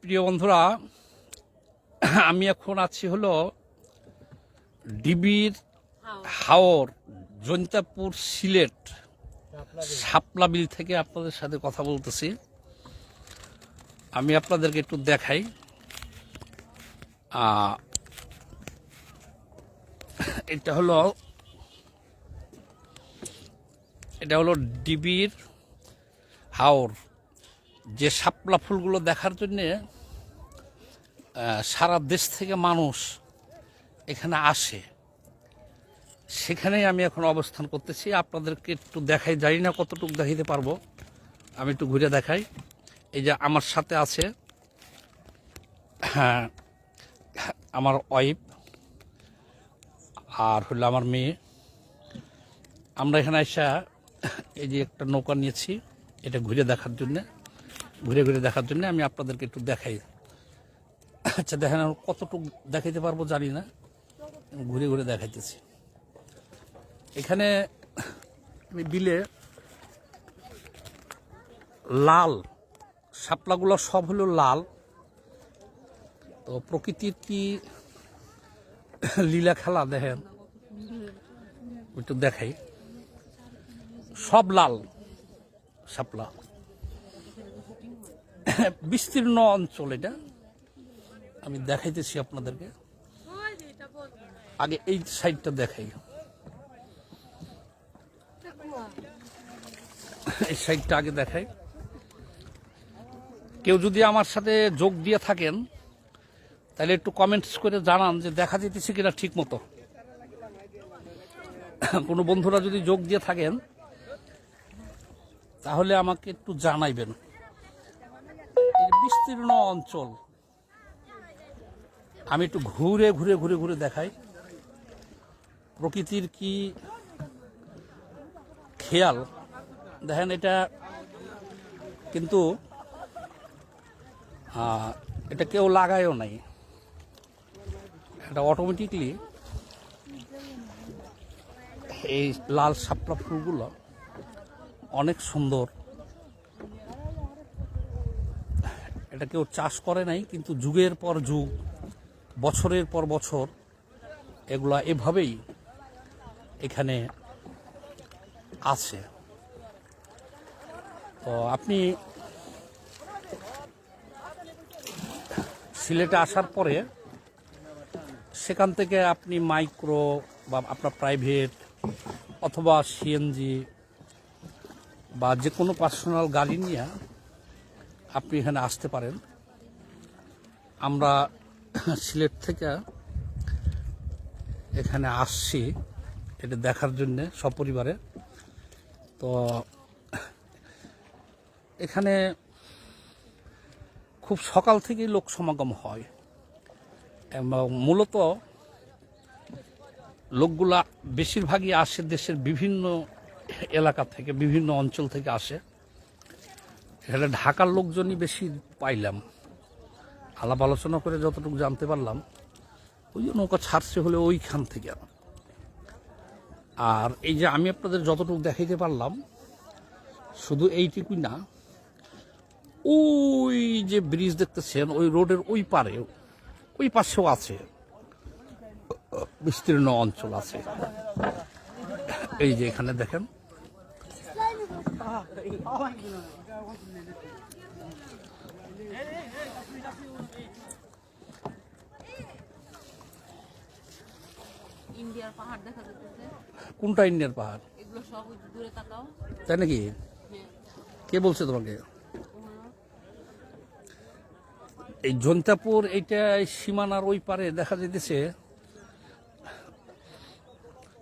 প্রিয় বন্ধুরা, আমি এখন আছি হলো ডিবির হাওর, জৈন্তাপুর সিলেট শাপলা বিল থেকে আপনাদের সাথে কথা বলতেছি। আমি আপনাদেরকে একটু দেখাই। এটা হলো এটা হলো ডিবির হাওর। যে শাপলা ফুলগুলো দেখার জন্যে সারা দেশ থেকে মানুষ এখানে আসে। সেখানেই আমি এখন অবস্থান করতেছি। আপনাদেরকে একটু দেখাই, জানি না কতটুকু দেখাইতে পারব। আমি একটু ঘুরে দেখাই। এই যে আমার সাথে আছে হ্যাঁ আমার ওয়াইফ আর হলো আমার মেয়ে। আমরা এখানে আসা এই যে একটা নৌকা নিয়েছি, এটা ঘুরে দেখার জন্যে। ঘুরে ঘুরে দেখার জন্য আমি আপনাদেরকে একটু দেখাই। আচ্ছা দেখেন আমি কতটুকু দেখাইতে পারব জানি না। ঘুরে ঘুরে দেখাইতেছি। এখানে আমি বিলে লাল, শাপলাগুলো সব হলো লাল। তো প্রকৃতির কি লীলা খেলা দেখেন? একটু দেখাই। সব লাল শাপলা। বিস্তীর্ণ অঞ্চল এটা। আমি দেখাইতেছি আপনাদেরকে। আগে এই সাইডটা দেখাই। এই সাইডটা আগে দেখাই। কেউ যদি আমার সাথে যোগ দিয়ে থাকেন, তাহলে একটু কমেন্টস করে জানান যে দেখা যেতেছে কিনা ঠিক মতো। কোনো বন্ধুরা যদি যোগ দিয়ে থাকেন, তাহলে আমাকে একটু জানাইবেন। বিস্তীর্ণ অঞ্চল। আমি একটু ঘুরে ঘুরে ঘুরে ঘুরে দেখাই। প্রকৃতির কি খেয়াল? দেখেন এটা কিন্তু এটা কেউ লাগায়ও নাই। এটা অটোমেটিকলি এই লাল শাপলা ফুলগুলো অনেক সুন্দর। এটা কেউ চাষ করে নাই, কিন্তু যুগের পর যুগ, বছরের পর বছর এগুলা এভাবেই এখানে আছে। তো আপনি সিলেটে আসার পরে সেখান থেকে আপনি মাইক্রো বা আপনার প্রাইভেট অথবা সিএনজি বা যে কোনো পার্সোনাল গাড়ি নিয়ে আপনি এখানে আসতে পারেন। আমরা সিলেট থেকে এখানে আসছি, এটা দেখার জন্য সপরিবারে। তো এখানে খুব সকাল থেকেই লোক সমাগম হয় এবং মূলত লোকগুলা বেশিরভাগই আসে দেশের বিভিন্ন এলাকা থেকে, বিভিন্ন অঞ্চল থেকে আসে। এখানে ঢাকার লোকজনই বেশি পাইলাম। আলাপ আলোচনা করে যতটুকু জানতে পারলাম, ওই নৌকা ছাড়ছে হলে ওইখান থেকে। আর এই যে আমি আপনাদের যতটুকু দেখাইতে পারলাম, শুধু এইটুকুই না, ওই যে ব্রিজ দেখতেছেন, ওই রোডের ওই পারে, ওই পাশেও আছে, বিস্তীর্ণ অঞ্চল আছে। এই যে এখানে দেখেন ইন্ডিয়ার পাহাড় দেখা যাচ্ছে। কোনটা ইন্ডিয়ার পাহাড়? এগুলো সব দূরে তাকাও। তাই নাকি? হ্যাঁ। কে বলছে তোমাকে? এই জন্তাপুর এইটা সীমানার ওই পারে দেখা যেতেছে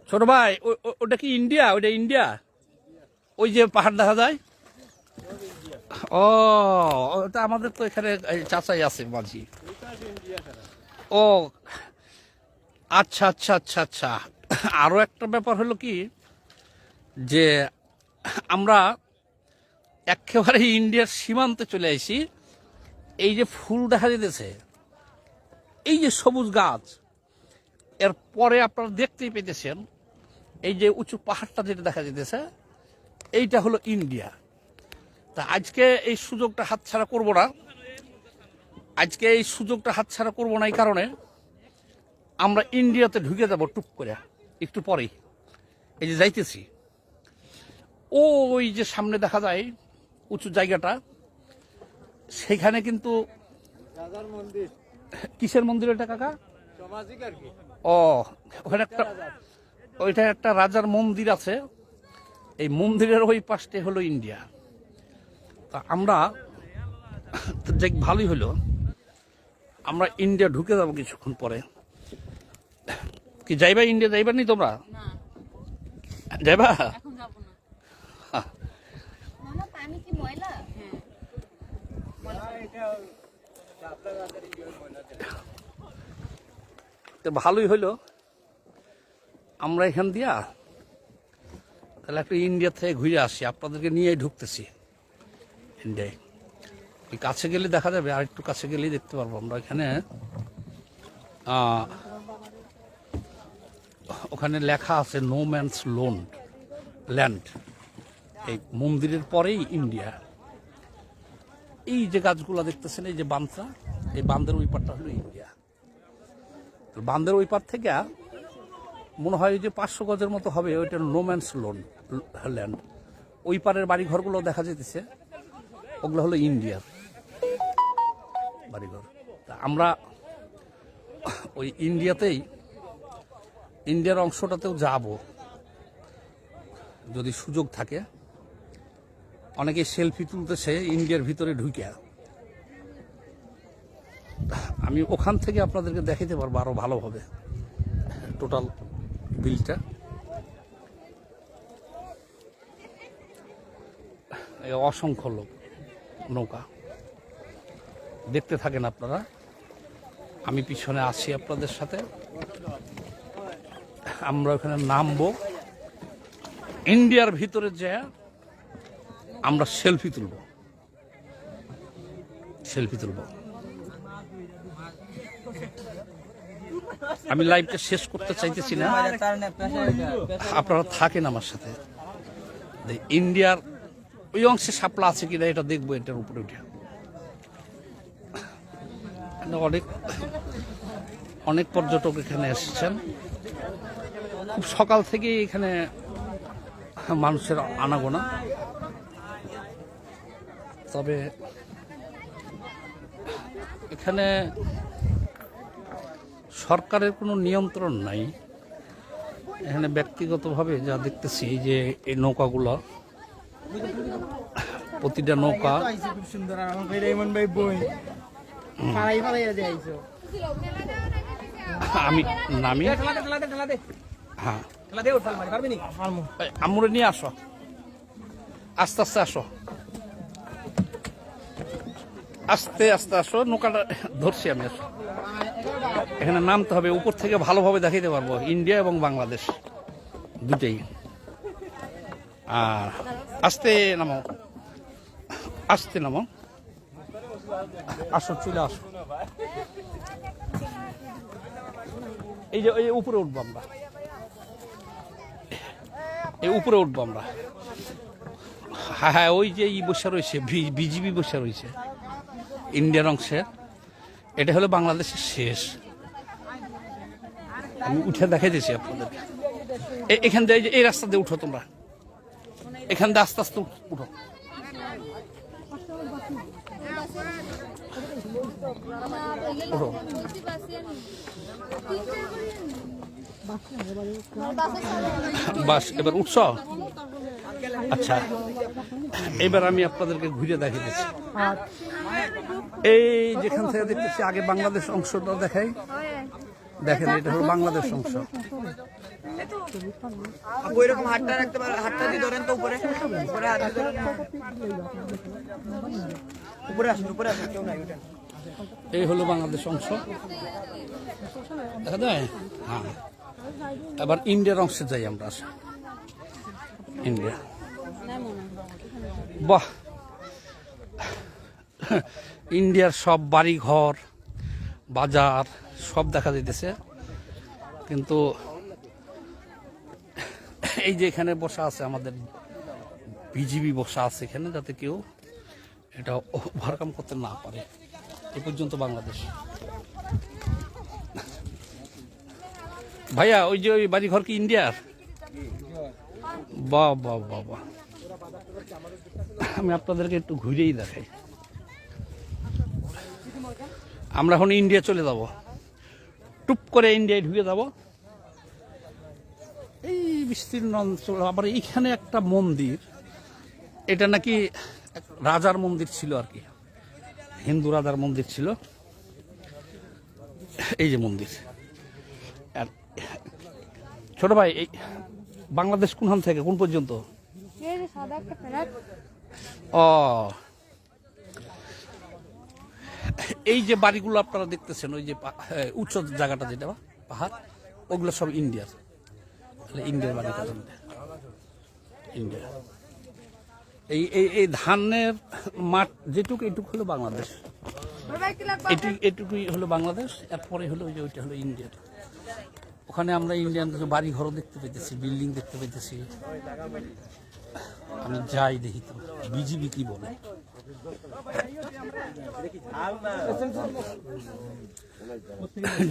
ছোট ভাই ওটা কি ইন্ডিয়া? ওইটা ইন্ডিয়া? ওই যে পাহাড় দেখা যায়? ও ওটা আমাদের তো এখানে চাচাই আছে, মাঝি। ও আচ্ছা আচ্ছা আচ্ছা আচ্ছা। আরও একটা ব্যাপার হলো কি, যে আমরা একেবারে ইন্ডিয়ার সীমান্তে চলে আসি এই যে ফুল দেখা যেতেছে এই যে সবুজ গাছ এর পরে আপনারা দেখতেই পেতেছেন, এই যে উঁচু পাহাড়টা যেটা দেখা যেতেছে এইটা হলো ইন্ডিয়া। তা আজকে এই সুযোগটা হাতছাড়া করব না। আজকে এই সুযোগটা হাতছাড়া করব না এই কারণে আমরা ইন্ডিয়াতে ঢুকে যাব টুক করে একটু পরেই। এই যে যাইতেছি। ওই যে সামনে দেখা যায় উঁচু জায়গাটা সেখানে কিন্তু রাজার মন্দির। কিসের মন্দির এটা কাকা? ও ওখানে একটা ওইটা একটা রাজার মন্দির আছে। এই মন্দিরের ওই পাশে হলো ইন্ডিয়া। তা আমরা দেখ ভালোই হলো। আমরা ইন্ডিয়া ঢুকে যাব কিছুক্ষণ পরে। কি যাইবা ইন্ডিয়া যাইবা নি তোমরা? যাইবা? হ্যাঁ। তো ভালোই হলো। আমরা এখান দিয়া তাহলে একটু ইন্ডিয়া থেকে ঘুরে আসি, আপনাদেরকে নিয়েই ঢুকতেছি। ইন্ডিয়ায় ওই কাছে গেলে দেখা যাবে, আর একটু কাছে গেলেই দেখতে পারব আমরা এখানে। ওখানে লেখা আছে নো ম্যানস লোন ল্যান্ড এই মন্দিরের পরেই ইন্ডিয়া এই যে গাছগুলো দেখতেছেন, এই যে বান্ধটা এই বান্ধের ওই পারটা হলো ইন্ডিয়া বান্ধের ওই পার থেকে মনে হয় যে পাঁচশো গজের মতো হবে, ওইটা নোম্যান্স লোন ল্যান্ড ওই পারের বাড়ি ঘরগুলো দেখা যেতেছে। ওগুলো হলো ইন্ডিয়ার বাড়িঘর। তা আমরা ওই ইন্ডিয়াতেই, ইন্ডিয়ার অংশটাতেও যাব। যদি সুযোগ থাকে। অনেকে সেলফি তুলতেছে ইন্ডিয়ার ভিতরে ঢুকে আমি ওখান থেকে আপনাদেরকে দেখাতে পারব আরও ভালোভাবে। টোটাল বিলটা? অসংখ্য লোক, নৌকা। দেখতে থাকেন আপনারা। আমি পিছনে আসি আপনাদের সাথে। আমরা ওখানে নামবো। ইন্ডিয়ার ভিতরে যে আমরা সেলফি তুলব। সেলফি তুলব। আমি লাইভটা শেষ করতে চাইতেছি না। আপনারা থাকেন আমার সাথে। ইন্ডিয়ার ওই অংশে সাপলা আছে কিনা এটা দেখব এটার উপরে উঠে। অনেক অনেক পর্যটক এখানে এসেছেন। খুব সকাল থেকে এখানে মানুষের আনাগোনা। তবে এখানে সরকারের কোনো নিয়ন্ত্রণ নাই। এখানে ব্যক্তিগতভাবে যা দেখতেছি যে এই নৌকাগুলো প্রতিটা নৌকা আমার আমি নামি। হ্যাঁ। খেলা দে ওর ফাল মারি পারবি নি পারমু এই, আম্মুরে নিয়ে আসো। আস্তে আস্তে আসো। আস্তে আস্তে আসো নৌকাটা ধরছি আমি আসো। এখানে নামতে হবে, উপর থেকে ভালোভাবে দেখাইতে পারব, ইন্ডিয়া এবং বাংলাদেশ দুটেই। আর আস্তে নামো আস্তে নামো। আসো, চলে আসো। এই যে, এই উপরে উঠবো আমরা। এই উপরে উঠবো আমরা। হ্যাঁ হ্যাঁ ওই যে ই বসে রয়েছে বিজিবি বসে রয়েছে, ইন্ডিয়ার অংশের এটা হলো বাংলাদেশের শেষ। আমি উঠে দেখাই দিয়েছি আপনাদেরকে এখান দিয়ে এই রাস্তা দিয়ে উঠো তোমরা। এখান দিয়ে আস্তে আস্তে উঠো উঠো। বাস, এবার উঠছ? আচ্ছা এবার আমি আপনাদেরকে ঘুরে দেখিয়ে দিচ্ছি এই যেখান থেকে দেখতেছি, আগে বাংলাদেশ অংশটা দেখাই। দেখেন এটা হলো বাংলাদেশ অংশ। ওই হাতটা রাখতে পারে হাতটা দিয়ে ধরেন তো উপরে। উপরে হাত দিয়ে ধরেন। উপরে আসুন উপরে আসুন কেউ নাই উঠেন। এই হলো বাংলাদেশ অংশ। দেখা যায়? হ্যাঁ। এবার ইন্ডিয়ার অংশে যাই আমরা আসা ইন্ডিয়া। বাহ! ইন্ডিয়ার সব বাড়ি ঘর বাজার সব দেখা যাইতেছে। কিন্তু এই যে এখানে বসা আছে, আমাদের বিজিবি বসা আছে এখানে, যাতে কেউ এটা ওভারকাম করতে না পারে। এ পর্যন্ত বাংলাদেশ। ভাইয়া, ওই যে ওই বাড়ি ঘর কি ইন্ডিয়ার? বা বা বাহ বাহ। আমি আপনাদেরকে একটু ঘুরেই দেখাই। আমরা এখন ইন্ডিয়া চলে যাব। টুপ করে ইন্ডিয়ায় ঢুকে যাব। এই বিস্তীর্ণ অঞ্চল আবার এইখানে একটা মন্দির। এটা নাকি রাজার মন্দির ছিল আর কি। হিন্দু রাজার মন্দির ছিল। এই যে মন্দির। আর ছোট ভাই এই বাংলাদেশ কোনখান থেকে কোন পর্যন্ত? ও এই যে বাড়িগুলো আপনারা দেখতেছেন, ওই যে উচ্চ জায়গাটা যেটা পাহাড়, ওগুলো সব ইন্ডিয়ার। ইন্ডিয়ার বাড়ি ইন্ডিয়া। এই এই ধানের মাঠ যেটুকু এইটুকু হলো বাংলাদেশ। এটুকু এটুকুই হলো বাংলাদেশ, এরপরে হলো ওই যে, ওইটা হলো ইন্ডিয়ার ওখানে আমরা ইন্ডিয়ান বাড়ি ঘরও দেখতে পেতেছি বিল্ডিং দেখতে পেতেছি আমি যাই দেখি তো, বিজিবি কি বলে?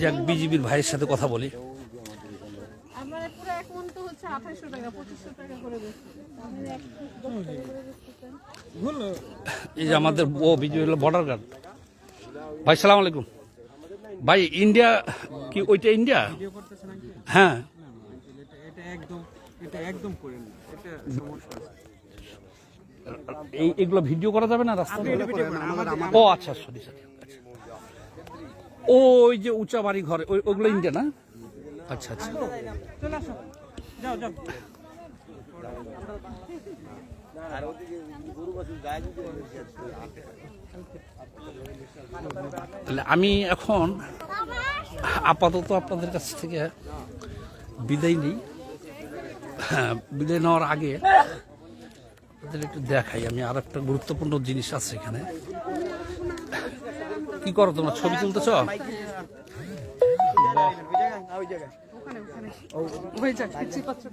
যাক বিজিবির ভাইয়ের সাথে কথা বলি। আমার পুরো এক মন তো হচ্ছে আঠাশশো টাকা পঁচিশশো টাকা করে বেশি। এই যে আমাদের ও বিজয় হলো বর্ডার গার্ড ভাই সালাম আলাইকুম। ভাই ইন্ডিয়া কি ওইটা ইন্ডিয়া হ্যাঁ। এটা একদম এটা একদম করেন না। এটা সমস্যা আছে। এই এগুলো ভিডিও করা যাবে না রাস্তা ও আচ্ছা সরি সরি ওই যে উঁচা বাড়ি ঘরে ওই ওগুলো ইন্ডিয়া না? আচ্ছা আচ্ছা। তাহলে আমি এখন আপাতত আপনাদের কাছ থেকে বিদায় নিই। হ্যাঁ, বিদায় নেওয়ার আগে আপনাদের একটু দেখাই, আমি আর একটা গুরুত্বপূর্ণ জিনিস আছে এখানে। কি করো তোমরা, ছবি তুলতেছ? পাচ্ছ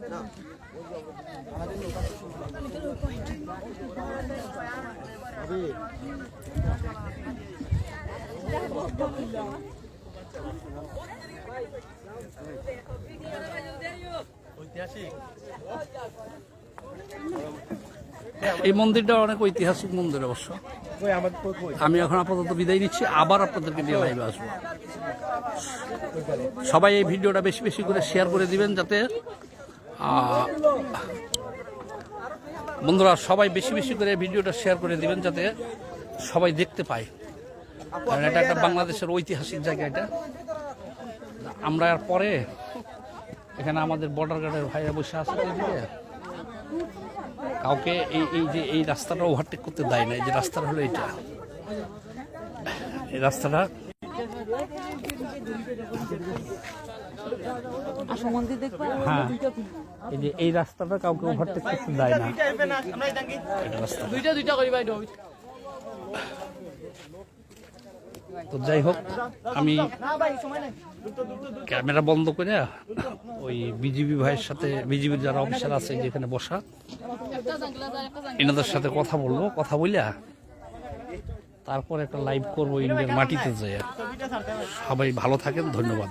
এই মন্দিরটা অনেক ঐতিহাসিক মন্দির অবশ্য। আমি এখন আপাতত বিদায় নিচ্ছি, আবার আপনাদেরকে নিয়ে লাইভে আসব। সবাই এই ভিডিওটা বেশি বেশি করে শেয়ার করে দিবেন যাতে বন্ধুরা সবাই বেশি বেশি করে ভিডিওটা শেয়ার করে দিবেন যাতে সবাই দেখতে পায়। কারণ এটা একটা বাংলাদেশের ঐতিহাসিক জায়গা এটা। আমরা আর পরে, এখানে আমাদের বর্ডার গার্ডের ভাইরা বসে আছে এদিকে। কাউকে এই এই যে এই রাস্তাটা ওভারটেক করতে দেয় না এই যে রাস্তাটা হলো এটা এই রাস্তাটা হ্যাঁ এই যে এই রাস্তাটা কাউকে ওভারটেক করতে দেয় না। এটা রাস্তা দুইটা দুইটা করিবা তো যাই হোক, আমি ক্যামেরা বন্ধ করে ওই বিজিবি ভাইয়ের সাথে বিজিবির যারা অফিসার আছে যেখানে বসা, এনাদের সাথে কথা বলব, কথা বলিয়া তারপর একটা লাইভ করব ইন্ডিয়ার মাটিতে যাই সবাই ভালো থাকেন, ধন্যবাদ।